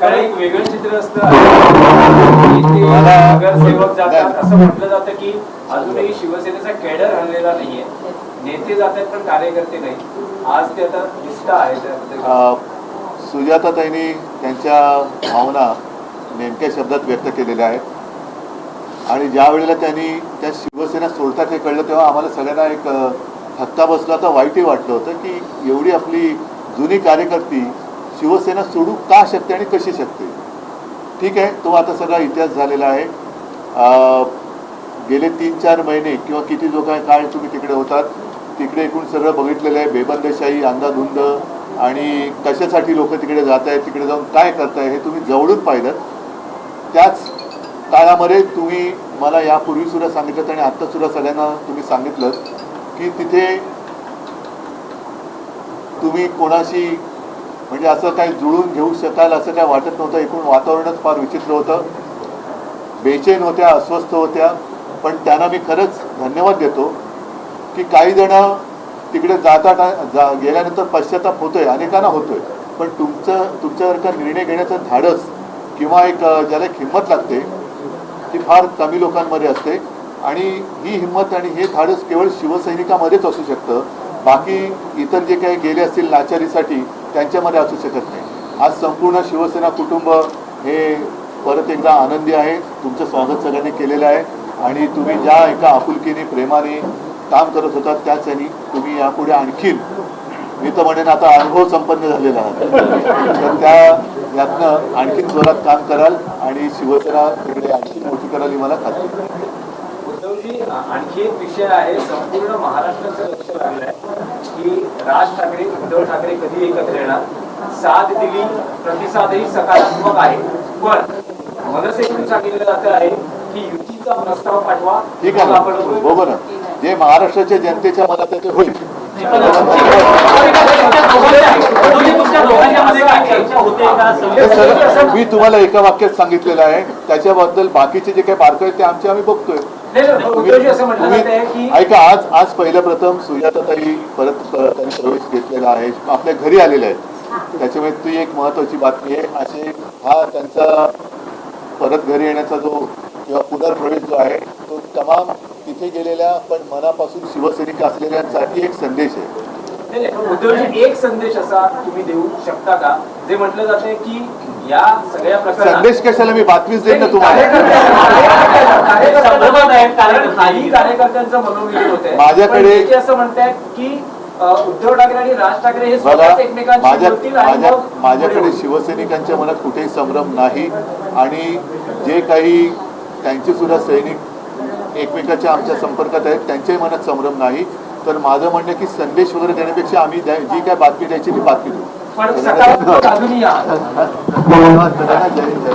कारण एक वेगळं चित्र असतं. मला- नगरसेवक जातात. असं म्हटलं जातं की अजूनही शिवसेनेचा कॅडर हल्लेला नाहीये. नेते जातात पण कार्यकर्ते नाही. आज ते आता दिसत आहे सुजाताताईंनी त्यांच्या भावना नेमक्या शब्दात व्यक्त केलेल्या आहेत. आणि ज्या वेळेला त्यांनी त्या शिवसेना सोडतात हे कळलं तेव्हा आम्हाला सगळ्यांना एक धक्का बसला तर वाईटही वाटलं होतं की एवढी आपली जुनी कार्यकर्ती शिवसेना सोडू का शकते आणि कशी शकते? ठीक आहे तो आता सगळा इतिहास झालेला आहे. गेले तीन चार महिने किंवा किती जो काय काय तुम्ही तिकडे होतात तिकडे एकूण सगळं बघितलेलं आहे. बेबंदशाही अंधाधुंद आणि कशासाठी लोक तिकडे जात आहेत तिकडे जाऊन काय करताय हे तुम्ही जवळून पाहिलं. त्याच काळामध्ये तुम्ही मला यापूर्वी सुद्धा सांगितलं आणि आत्ता सुद्धा सगळ्यांना तुम्ही सांगितलं की तिथे तुम्ही कोणाशी म्हणजे असं काही जुळून घेऊ शकाल असं काय वाटत नव्हतं. एकूण वातावरणच फार विचित्र होतं. बेचैन होत्या अस्वस्थ होत्या. पण त्यांना मी खरंच धन्यवाद देतो की काही जण तिकडे जाता जा गेल्यानंतर पश्चाताप होतोय अनेकांना होतोय. पण तुमचं तुमच्यासारखा निर्णय घेण्याचं धाडस किंवा एक ज्याला एक हिंमत लागते ती फार कमी लोकांमध्ये असते. आणि ही हिंमत आणि हे धाडस केवळ शिवसैनिकामध्येच असू शकतं. बाकी इतर जे काही गेले असतील लाचारीसाठी त्यांच्यामध्ये असू शकत नाही. आज संपूर्ण शिवसेना कुटुंब हे परत एकदा आनंदी आहे. तुमचं स्वागत सगळ्यांनी केलेलं आहे. आणि तुम्ही ज्या एका आपुलकीने प्रेमाने काम करत होतात त्याच यांनी तुम्ही यापुढे आणखीन मी तर म्हणेन आता अनुभव संपन्न झालेला आहात. तर त्या यातनं आणखीन जोरात काम कराल आणि शिवसेना तिकडे आणखी मोठी कराल ही मला खात्री. उद्धवजी आणखी एक विषय आहे संपूर्ण महाराष्ट्राचं लक्ष लागलंय की राज ठाकरे उद्धव ठाकरे कधी एकत्र येणार. साथ दिली प्रतिसादही सकारात्मक आहे. पण मनसेकडून सांगितलं जात आहे युतीचा प्रस्ताव पाठवा. ठीक आहे ना? ना जे महाराष्ट्राच्या जनतेच्या मनात आहे ते होईल. मी तुम्हाला एका वाक्यात सांगितलेलं आहे. त्याच्याबद्दल बाकीचे जे काही बारकावे आहेत ते आमचे आम्ही बघतोय. ऐका आज आज पहिलं प्रथम सुजाताताई परत त्यांनी प्रवेश घेतलेला आहे. आपल्या घरी आलेले आहेत. त्याच्यामुळे ती एक महत्वाची बातमी आहे. असे हा त्यांचा परत घरी येण्याचा जो किंवा पुनर्प्रवेश जो आहे तो तमाम तिथे गेलेल्या पण मनापासून शिवसैनिक असलेल्यांसाठी एक संदेश आहे. एक संदेश असा तुम्ही देऊ शकता का? जे म्हटलं जाते की या सगळ्या प्रकरणात संदेश कशाला मी बातमीच देईन ना तुम्हाला? माझ्याकडे- असं म्हणतायत की उद्धव ठाकरे आणि राज ठाकरे हे माझ्या माझ्याकडे. शिवसैनिकांच्या मनात कुठेही संभ्रम नाही आणि जे काही त्यांचे सुद्धा सैनिक एकमेकाच्या आमच्या संपर्कात आहेत त्यांच्याही मनात संभ्रम नाही. तर माझं म्हणणं की संदेश वगैरे देण्यापेक्षा आम्ही जी काय बातमी द्यायची ती बातमी देऊ पण सकारात्मक अजूनही आहात सगळ्यांना जय जय